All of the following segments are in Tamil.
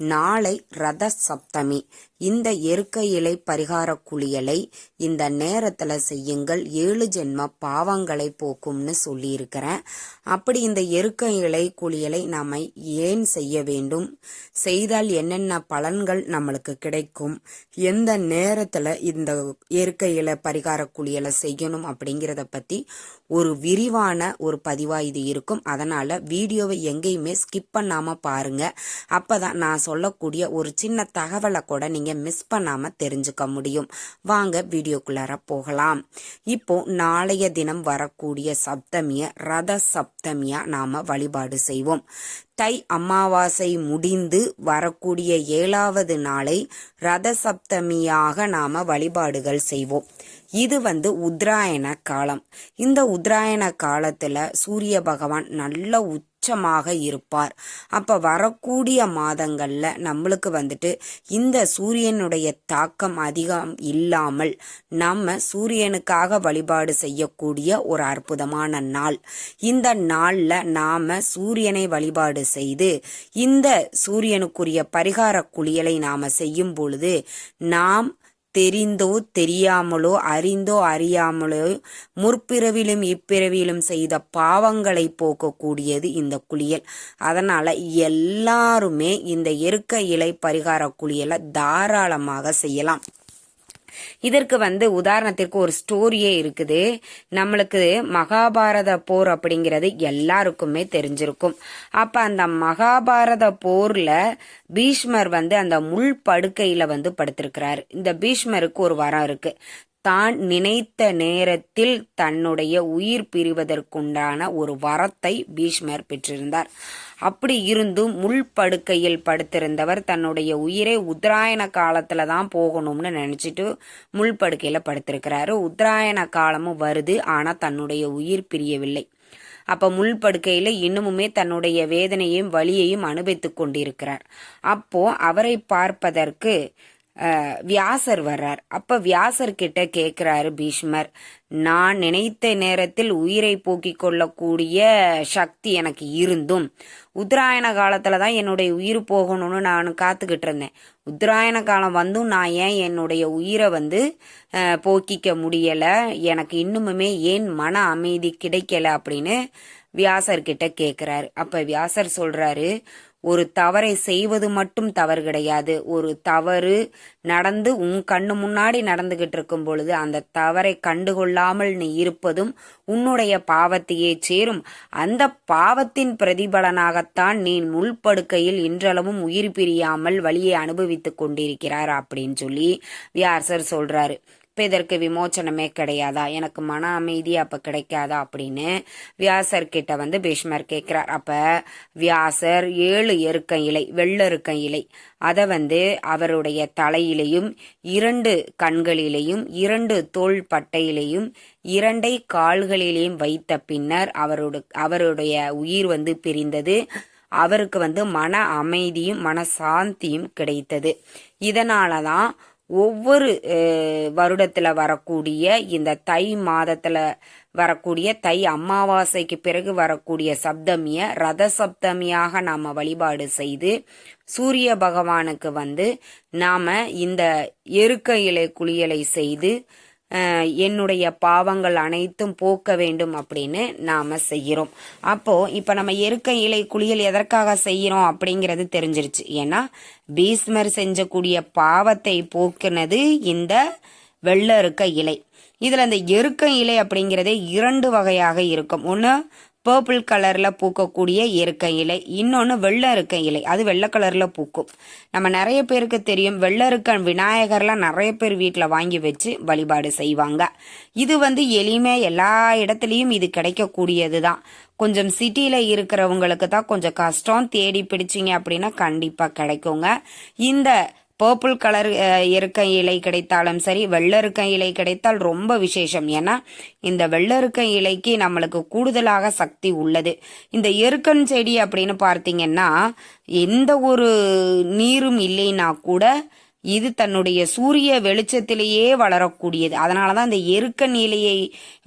நாளை ரத சப்தமி இந்த எருக்க இலை பரிகார குளியலை இந்த நேரத்துல செய்யுங்கள். ஏழு ஜென்ம பாவங்களை போக்கும்னு சொல்லியிருக்கிறேன். அப்படி இந்த எருக்க இலை குளியலை நாம ஏன் செய்ய வேண்டும்? செய்தால் என்னென்ன பலன்கள் நம்மளுக்கு கிடைக்கும்? எந்த நேரத்துல இந்த எருக்க இலை பரிகார குளியலை செய்யணும் அப்படிங்கிறத பத்தி ஒரு விரிவான ஒரு பதிவா இது இருக்கும். அதனால வீடியோவை எங்கேயுமே ஸ்கிப் பண்ணாம பாருங்க. அப்பதான் நான் சொல்லக்கூடிய ஒரு சின்ன தகவலை கூட நீங்க மிஸ் பண்ணாம தெரிஞ்சுக்க முடியும். வாங்க வீடியோக்குள்ளார போகலாம். இப்போ நாளைய தினம் வரக்கூடிய சப்தமிய ரத சப்தமியா நாம வழிபாடு செய்வோம். தை அமாவாசை முடிந்து வரக்கூடிய ஏழாவது நாளை ரத சப்தமியாக நாம வழிபாடுகள் செய்வோம். இது வந்து உத்தராயண காலம். இந்த உத்தராயண காலத்துல சூரிய பகவான் நல்ல உச்சமாக இருப்பார். அப்ப வரக்கூடிய மாதங்கள்ல நம்மளுக்கு வந்துட்டு இந்த சூரியனுடைய தாக்கம் அதிகம் இல்லாமல் நம்ம சூரியனுக்காக வழிபாடு செய்யக்கூடிய ஒரு அற்புதமான நாள். இந்த நாள்ல நாம சூரியனை வழிபாடு செய்து இந்த சூரியனுக்குரிய பரிகார குளியலை நாம செய்யும் பொழுது நாம் தெரிந்தோ தெரியாமலோ அறிந்தோ அறியாமலோ முற்பிறவிலும் இப்பிறவிலும் செய்த பாவங்களை போக்கக்கூடியது இந்த குளியல். அதனால் எல்லாருமே இந்த எருக்க இலை பரிகார குளியலை தாராளமாக செய்யலாம். இதற்கு வந்து உதாரணத்திற்கு ஒரு ஸ்டோரியே இருக்குது. நம்மளுக்கு மகாபாரத போர் அப்படிங்கிறது எல்லாருக்குமே தெரிஞ்சிருக்கும். அப்ப அந்த மகாபாரத போர்ல பீஷ்மர் வந்து அந்த முள் படுக்கையில வந்து படுத்திருக்கிறாரு. இந்த பீஷ்மருக்கு ஒரு வரம் இருக்கு. தான் நினைத்த நேரத்தில் தன்னுடைய உயிர் பிரிவதற்குண்டான ஒரு வரத்தை பீஷ்மர் பெற்றிருந்தார். அப்படி இருந்தும் முள் படுக்கையில் படுத்திருந்தவர் தன்னுடைய உயிரை உத்தராயண காலத்துல தான் போகணும்னு நினைச்சிட்டு முள் படுக்கையில படுத்திருக்கிறாரு. உத்தராயண காலமும் வருது ஆனா தன்னுடைய உயிர் பிரியவில்லை. அப்ப முள் படுக்கையில இன்னமுமே தன்னுடைய வேதனையும் வலியையும் அனுபவித்துக் கொண்டிருக்கிறார். அப்போ அவரை பார்ப்பதற்கு வியாசர் வர்றார். அப்ப வியாசர் கிட்ட கேக்குறாரு பீஷ்மர் நான் நினைத்த நேரத்தில் உயிரை போக்கிக் கொள்ளக்கூடிய சக்தி எனக்கு இருந்தும் உத்தராயண காலத்துல தான் என்னுடைய உயிர் போகணும்னு நான் காத்துக்கிட்டு இருந்தேன். உத்தராயண காலம் வந்தும் நான் ஏன் என்னுடைய உயிரை வந்து போக்கிக்க முடியல? எனக்கு இன்னுமுமே ஏன் மன அமைதி கிடைக்கல? அப்படின்னு வியாசர் கிட்ட கேக்குறாரு. அப்ப வியாசர் சொல்றாரு ஒரு தவறை செய்வது மட்டும் தவறு கிடையாது. ஒரு தவறு நடந்து உன் கண்ணு முன்னாடி நடந்துகிட்டு இருக்கும் பொழுது அந்த தவறை கண்டுகொள்ளாமல் நீ இருப்பதும் உன்னுடைய பாவத்தையே சேரும். அந்த பாவத்தின் பிரதிபலனாகத்தான் நீ முள்படுக்கையில் இன்றளவும் உயிர் பிரியாமல் வழியை அனுபவித்துக் கொண்டிருக்கிறார் அப்படின்னு சொல்லி வியாசர் சொல்றாரு. இப்போ இதற்கு விமோச்சனமே கிடையாதா? எனக்கு மன அமைதி அப்போ கிடைக்காதா? அப்படின்னு வியாசர் கிட்ட வந்து பீஷ்மர் கேட்குறார். அப்போ வியாசர் ஏழு எருக்க இலை வெள்ளருக்க இலை அதை வந்து அவருடைய தலையிலையும் இரண்டு கண்களிலேயும் இரண்டு தோல் பட்டையிலையும் இரண்டை கால்களிலேயும் வைத்த பின்னர் அவரோட அவருடைய உயிர் வந்து பிரிந்தது. அவருக்கு வந்து மன அமைதியும் மன சாந்தியும் கிடைத்தது. இதனால தான் ஒவ்வொரு வருடத்தில் வரக்கூடிய இந்த தை மாதத்தில் வரக்கூடிய தை அமாவாசைக்கு பிறகு வரக்கூடிய சப்தமியை ரத சப்தமியாக நாம் வழிபாடு செய்து சூரிய பகவானுக்கு வந்து நாம் இந்த எருக்க இலை குளியலை செய்து என்னுடைய பாவங்கள் அனைத்தும் போக்க வேண்டும் அப்படின்னு நாம செய்கிறோம் அப்போ இப்போ நம்ம எருக்க இலை குளியல் எதற்காக செய்கிறோம் அப்படிங்கிறது தெரிஞ்சிருச்சு. ஏன்னா பீஸ்மர் செஞ்சக்கூடிய பாவத்தை போக்குனது இந்த வெள்ள இருக்க இலை. இதில் இந்த எருக்க இலை அப்படிங்கிறதே இரண்டு வகையாக இருக்கும். ஒன்று பர்பிள் கலரில் பூக்கக்கூடிய இயற்கை இலை இன்னொன்று வெள்ளை இருக்க இலை அது வெள்ளை கலரில் பூக்கும். நம்ம நிறைய பேருக்கு தெரியும் வெள்ளை இருக்க விநாயகர்லாம் நிறைய பேர் வீட்டில் வாங்கி வச்சு வழிபாடு செய்வாங்க. இது வந்து எளிமையாக எல்லா இடத்துலையும் இது கிடைக்கக்கூடியது தான். கொஞ்சம் சிட்டியில் இருக்கிறவங்களுக்கு தான் கொஞ்சம் கஷ்டம். தேடி பிடிச்சிங்க அப்படின்னா கண்டிப்பாக கிடைக்குங்க. இந்த பர்பிள் கலர் இருக்க இலை கிடைத்தாலும் சரி வெள்ளருக்க இலை கிடைத்தால் ரொம்ப விசேஷம். ஏன்னா இந்த வெள்ளருக்க இலைக்கு நம்மளுக்கு கூடுதலாக சக்தி உள்ளது. இந்த எருக்கன் செடி அப்படின்னு பார்த்தீங்கன்னா எந்த ஒரு நீரும் இல்லைன்னா கூட இது தன்னுடைய சூரிய வெளிச்சத்திலேயே வளரக்கூடியது. அதனால தான் இந்த எருக்க இலையை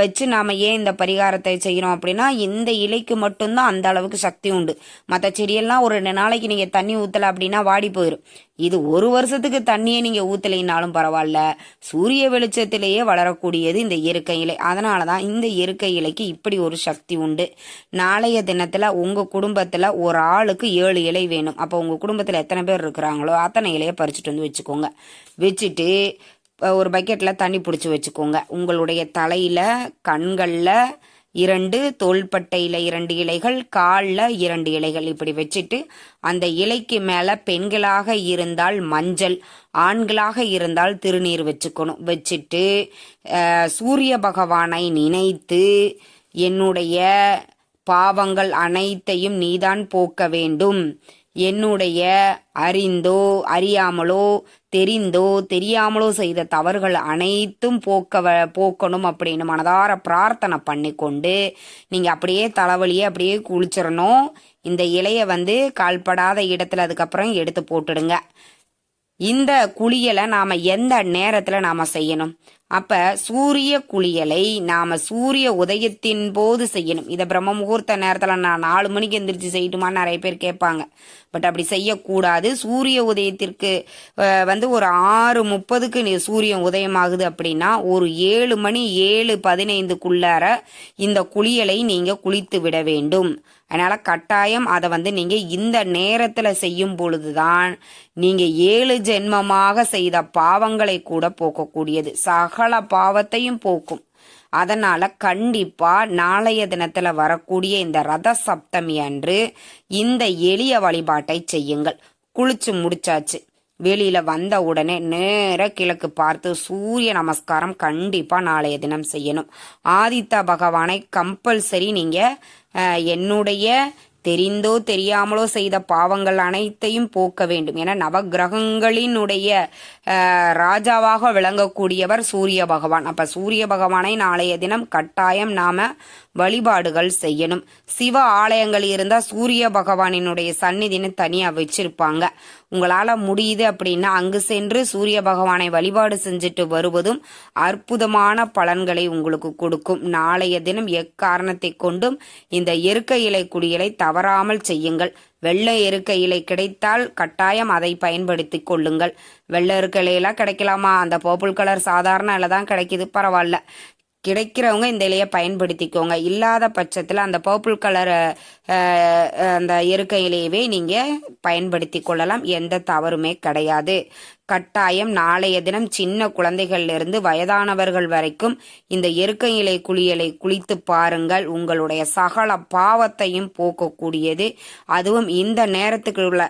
வச்சு நாம ஏன் இந்த பரிகாரத்தை செய்கிறோம் அப்படின்னா இந்த இலைக்கு மட்டும்தான் அந்த அளவுக்கு சக்தி உண்டு. மற்ற செடியெல்லாம் ஒரு ரெண்டு நாளைக்கு நீங்கள் தண்ணி ஊற்றலை அப்படின்னா வாடி போயிடும் இது ஒரு வருஷத்துக்கு தண்ணியை நீங்க ஊத்தலைனாலும் பரவாயில்ல. சூரிய வெளிச்சத்திலேயே வளரக்கூடியது இந்த இயற்கை இலை. அதனால தான் இந்த இயற்கை இலைக்கு இப்படி ஒரு சக்தி உண்டு. நாளைய தினத்துல உங்க குடும்பத்துல ஒரு ஆளுக்கு ஏழு இலை வேணும். அப்போ உங்க குடும்பத்துல எத்தனை பேர் இருக்கிறாங்களோ அத்தனை இலையை பறிச்சுட்டு வந்து வச்சுக்கோங்க. வச்சுட்டு ஒரு பக்கெட்டில் தண்ணி பிடிச்சி வச்சுக்கோங்க. உங்களுடைய தலையில் கண்களில் இரண்டு தோள்பட்டையில் இரண்டு இலைகள் காலில் இரண்டு இலைகள் இப்படி வச்சுட்டு அந்த இலைக்கு மேலே பெண்களாக இருந்தால் மஞ்சள் ஆண்களாக இருந்தால் திருநீர் வச்சுக்கணும். வச்சுட்டு சூரிய பகவானை நினைத்து என்னுடைய பாவங்கள் அனைத்தையும் நீதான் போக்க வேண்டும். என்னுடைய அறிந்தோ அறியாமலோ தெரிந்தோ தெரியாமலோ செய்த தவறுகள் அனைத்தும் போக்க போக்கணும் அப்படின்னு மனதார பிரார்த்தனை பண்ணி கொண்டு நீங்கள் அப்படியே தலைவலியே அப்படியே குளிச்சிடணும். இந்த இலையை வந்து கால்படாத இடத்துல அதுக்கப்புறம் எடுத்து போட்டுடுங்க. இந்த குளியலை நாம் எந்த நேரத்தில் நாம் செய்யணும்? அப்ப சூரிய குளியலை நாம சூரிய உதயத்தின் போது செய்யணும். இதை பிரம்ம முகூர்த்த நேரத்துல நான் நாலு மணிக்கு எந்திரிச்சு செய்யட்டுமான்னு நிறைய பேர் கேட்பாங்க. பட் அப்படி செய்யக்கூடாது. சூரிய உதயத்திற்கு வந்து ஒரு ஆறு முப்பதுக்கு சூரியன் உதயமாகுது அப்படின்னா ஒரு ஏழு மணி ஏழு பதினைந்துக்குள்ளார இந்த குளியலை நீங்க குளித்து விட வேண்டும். அதனால கட்டாயம் அதை வந்து நீங்க இந்த நேரத்துல செய்யும் பொழுதுதான் நீங்க ஏழு ஜென்மமாக செய்த பாவங்களை கூட போக்கக்கூடியது. சகல பாவத்தையும் போக்கும். அதனால கண்டிப்பா நாளைய தினத்துல வரக்கூடிய இந்த ரத சப்தமி அன்று இந்த எளிய வழிபாட்டை செய்யுங்கள். குளிச்சு முடிச்சாச்சு. வெளியில வந்த உடனே நேர கிழக்கு பார்த்து சூரிய நமஸ்காரம் கண்டிப்பா நாளைய தினம் செய்யணும். ஆதித்த பகவானை கம்பல்சரி நீங்க என்னுடைய தெரிந்தோ தெரியாமலோ செய்த பாவங்கள் அனைத்தையும் போக்க வேண்டும் என நவகிரகங்களினுடைய ராஜாவாக விளங்கக்கூடியவர் சூரிய பகவான். அப்ப சூரிய பகவானை நாளைய தினம் கட்டாயம் நாம வழிபாடுகள் செய்யணும். சிவ ஆலயங்கள் இருந்தால் சூரிய பகவானினுடைய சந்நிதினு தனியாக வச்சிருப்பாங்க. உங்களால் முடியுது அப்படின்னா அங்கு சென்று சூரிய பகவானை வழிபாடு செஞ்சுட்டு வருவதும் அற்புதமான பலன்களை உங்களுக்கு கொடுக்கும். நாளைய தினம் எக்காரணத்தை கொண்டும் இந்த எருக்க இலை குடியலை தவறாமல் செய்யுங்கள். வெள்ளை எருக்க இலை கிடைத்தால் கட்டாயம் அதை பயன்படுத்தி கொள்ளுங்கள். வெள்ளை இருக்க இலையெல்லாம் கிடைக்கலாமா? அந்த பர்பிள் கலர் சாதாரண இலை தான் கிடைக்குது. பரவாயில்ல. கிடைக்கிறவங்க இந்த இலையை பயன்படுத்திக்கோங்க. இல்லாத பட்சத்தில் அந்த பர்பிள் கலர் அந்த இருக்க இலையவே நீங்கள் பயன்படுத்தி கொள்ளலாம். எந்த தவறுமே கிடையாது. கட்டாயம் நாளைய தினம் சின்ன குழந்தைகளிலிருந்து வயதானவர்கள் வரைக்கும் இந்த எருக்க இலை குளியலை குளித்து பாருங்கள். உங்களுடைய சகல பாவத்தையும் போக்கக்கூடியது. அதுவும் இந்த நேரத்துக்கு உள்ள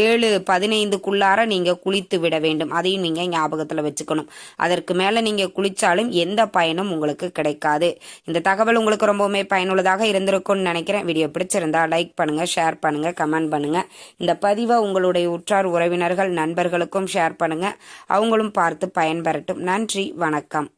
ஏழு பதினைந்துக்குள்ளார நீங்கள் குளித்து விட வேண்டும். அதையும் நீங்கள் ஞாபகத்தில் வச்சுக்கணும். அதற்கு மேலே நீங்கள் குளித்தாலும் எந்த பயனும் உங்களுக்கு கிடைக்காது. இந்த தகவல் உங்களுக்கு ரொம்பவுமே பயனுள்ளதாக இருந்திருக்கும்னு நினைக்கிறேன். வீடியோ பிடிச்சிருந்தா லைக் பண்ணுங்கள் ஷேர் பண்ணுங்கள் கமெண்ட் பண்ணுங்கள் இந்த பதிவை உங்களுடைய உற்றார் உறவினர்கள் நண்பர்களுக்கும் ஷேர் பண்ணுங்கள் அவங்களும் பார்த்து பயன்பெறட்டும். நன்றி. வணக்கம்.